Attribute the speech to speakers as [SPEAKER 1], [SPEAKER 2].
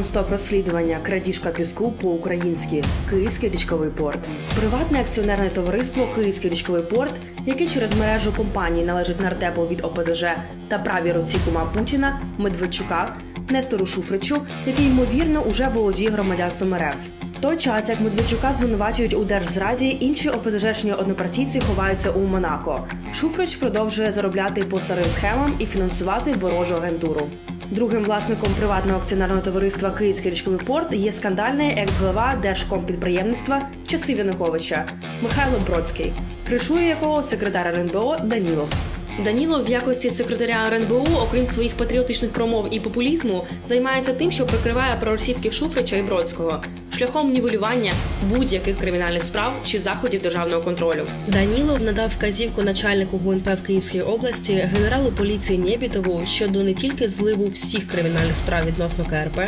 [SPEAKER 1] нон-стоп розслідування крадіжка піску по-українськи Київський річковий порт. Приватне акціонерне товариство Київський річковий порт, яке через мережу компаній належить нардепу від ОПЗЖ та правій руці кума Путіна Медведчука Нестору Шуфричу, який ймовірно уже володіє громадянством РФ. Той час, як Медведчука звинувачують у держзраді, інші ОПЗЖшні однопартійці ховаються у Монако. Шуфрич продовжує заробляти по старим схемам і фінансувати ворожу агентуру. Другим власником приватного акціонерного товариства Київський річковий порт є скандальний екс-глава Держкомпідприємництва часи Януковича Михайло Бродський, кришує якого секретар РНБО Данілов. Данілов в якості секретаря РНБО, окрім своїх патріотичних промов і популізму, займається тим, що прикриває проросійських Шуфрича і Бродського шляхом нівелювання будь-яких кримінальних справ чи заходів державного контролю. Данілов надав вказівку начальнику ГУНП в Київській області генералу поліції Нєбітову щодо не тільки зливу всіх кримінальних справ відносно КРП,